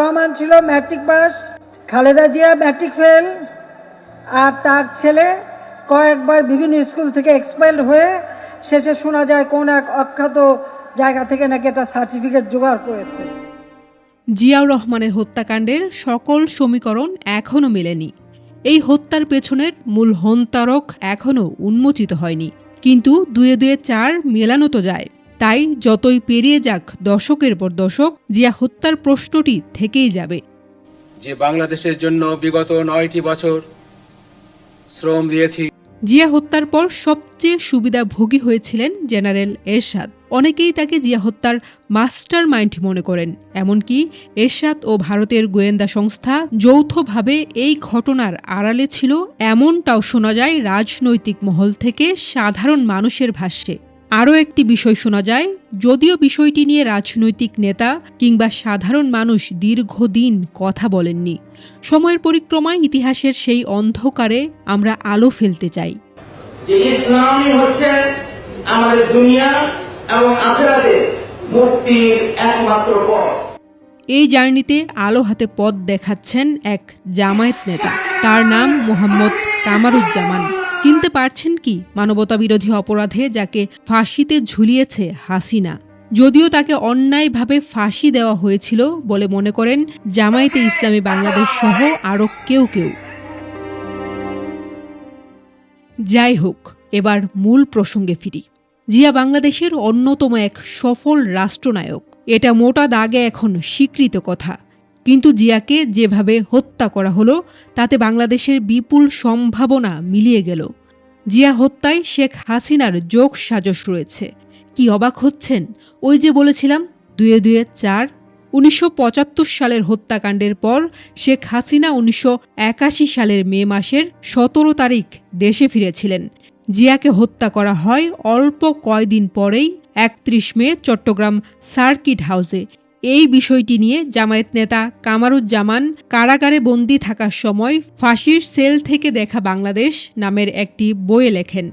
রহমান ছিল matric pass, Khaleda Zia matric fail, আর তার ছেলে কয়েকবার বিভিন্ন স্কুল থেকে এক্সপাইল্ড হয়ে শেষে শোনা যায় কোন এক অখ্যাত জায়গা থেকে নাকি একটা সার্টিফিকেট জোগাড় করেছে। জিয়াউর রহমানের হত্যাকাণ্ডের সকল সমীকরণ এখনও মেলেনি। এই হত্যার পেছনের মূল হন্তারক এখনও উন্মোচিত হয়নি। কিন্তু দুয়ে দুয়ে চার মেলানো তো যায়। তাই যতই পেরিয়ে যাক দশকের পর দশক জিয়া হত্যার প্রশ্নটি থেকেই যাবে। যে বাংলাদেশের জন্য বিগত নয়টি বছর শ্রম দিয়েছি। জিয়া হত্যার পর সবচেয়ে সুবিধাভোগী হয়েছিলেন জেনারেল এরশাদ। অনেকেই তাকে জিয়া হত্যার মাস্টার মাইন্ড মনে করেন। এমনকি এরশাদ ও ভারতের গোয়েন্দা সংস্থা যৌথভাবে এই ঘটনার আড়ালে ছিল। এমনটাও শোনা যায় রাজনৈতিক মহল থেকে সাধারণ মানুষের ভাষ্যে। আরও একটি বিষয় শোনা যায় যদিও বিষয়টি নিয়ে রাজনৈতিক নেতা কিংবা সাধারণ মানুষ দীর্ঘদিন কথা বলেননি। সময়ের পরিক্রমায় ইতিহাসের সেই অন্ধকারে আমরা আলো ফেলতে চাই। যে ইসলামই হচ্ছে আমাদের দুনিয়া এবং আখেরাতে মুক্তির একমাত্র পথ। এই জার্নিতে আলো হাতে পথ দেখাচ্ছেন এক জামায়াত নেতা। তার নাম মোহাম্মদ কামারুজ্জামান। চিনতে পারছেন কি মানবতা বিরোধী অপরাধে যাকে ফাঁসিতে ঝুলিয়েছে হাসিনা? যদিও তাকে অন্যায়ভাবে ফাঁসি দেওয়া হয়েছিল বলে মনে করেন জামায়াতে ইসলামী বাংলাদেশ সহ আরও কেউ কেউ। যাই হোক, এবার মূল প্রসঙ্গে ফিরি। জিয়া বাংলাদেশের অন্যতম এক সফল রাষ্ট্রনায়ক। এটা মোটা দাগে এখন স্বীকৃত কথা। কিন্তু জিয়াকে যেভাবে হত্যা করা হলো, তাতে বাংলাদেশের বিপুল সম্ভাবনা মিলিয়ে গেল। জিয়া হত্যায় শেখ হাসিনার যোগ সাজস রয়েছে। কি অবাক হচ্ছেন? ওই যে বলেছিলাম, দুয়ে দুয়ে চার। উনিশশো সালের হত্যাকাণ্ডের পর শেখ হাসিনা উনিশশো একাশি সালের মে মাসের সতেরো তারিখ দেশে ফিরেছিলেন। জিয়াকে হত্যা করা হয় অল্প কয়দিন পরেই, একত্রিশ মে চট্টগ্রাম সার্কিট হাউসে। এই বিষয়টি নিয়ে জামায়াত নেতা কামারুজ্জামান কারাগারে বন্দী থাকার সময় ফাঁসির সেল থেকে দেখা বাংলাদেশ নামের একটি বইয়ে লেখেন।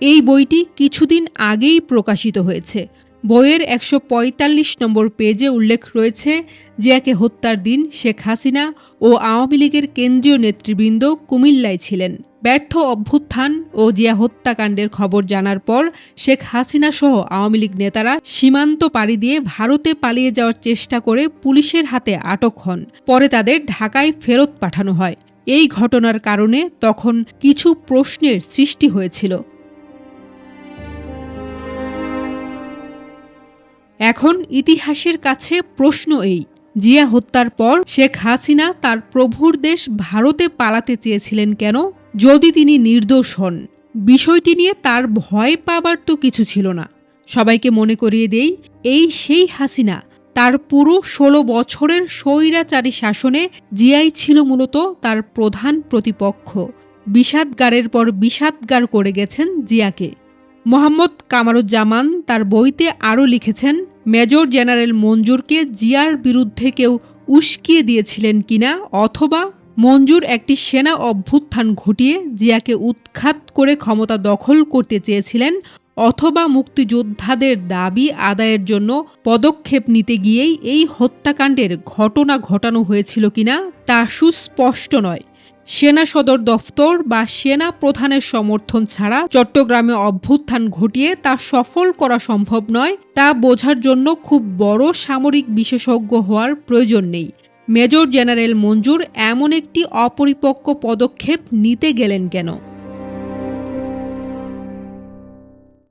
এই বইটি কিছুদিন আগেই প্রকাশিত হয়েছে। বইয়ের একশো পঁয়তাল্লিশ নম্বর পেজে উল্লেখ রয়েছে জিয়াকে হত্যার দিন শেখ হাসিনা ও আওয়ামী লীগের কেন্দ্রীয় নেতৃবৃন্দ কুমিল্লায় ছিলেন। ব্যর্থ অভ্যুত্থান ও জিয়া হত্যাকাণ্ডের খবর জানার পর শেখ হাসিনা সহ আওয়ামী লীগ নেতারা সীমান্ত পাড়ি দিয়ে ভারতে পালিয়ে যাওয়ার চেষ্টা করে পুলিশের হাতে আটক হন। পরে তাদের ঢাকায় ফেরত পাঠানো হয়। এই ঘটনার কারণে তখন কিছু প্রশ্নের সৃষ্টি হয়েছিল। এখন ইতিহাসের কাছে প্রশ্ন এই, জিয়া হত্যার পর শেখ হাসিনা তার প্রভুর দেশ ভারতে পালাতে চেয়েছিলেন কেন? যদি তিনি নির্দোষ হন, বিষয়টি নিয়ে তার ভয় পাবার তো কিছু ছিল না। সবাইকে মনে করিয়ে দেই, এই সেই হাসিনা, তার পুরো ষোলো বছরের স্বৈরাচারী শাসনে জিয়াই ছিল মূলত তার প্রধান প্রতিপক্ষ। বিষাদগারের পর বিষাদগার করে গেছেন জিয়াকে। মোহাম্মদ কামারুজ্জামান তার বইতে আরও লিখেছেন মেজর জেনারেল মঞ্জুরকে জিয়ার বিরুদ্ধে কেউ উস্কিয়ে দিয়েছিলেন কিনা অথবা মঞ্জুর একটি সেনা অভ্যুত্থান ঘটিয়ে জিয়াকে উৎখাত করে ক্ষমতা দখল করতে চেয়েছিলেন অথবা মুক্তিযোদ্ধাদের দাবি আদায়ের জন্য পদক্ষেপ নিতে গিয়েই এই হত্যাকাণ্ডের ঘটনা ঘটানো হয়েছিল কিনা তা সুস্পষ্ট নয়। সেনা সদর দফতর বা সেনা প্রধানের সমর্থন ছাড়া চট্টগ্রামে অভ্যুত্থান ঘটিয়ে তা সফল করা সম্ভব নয়, তা বোঝার জন্য খুব বড় সামরিক বিশেষজ্ঞ হওয়ার প্রয়োজন নেই। মেজর জেনারেল মঞ্জুর এমন একটি অপরিপক্ক পদক্ষেপ নিতে গেলেন কেন?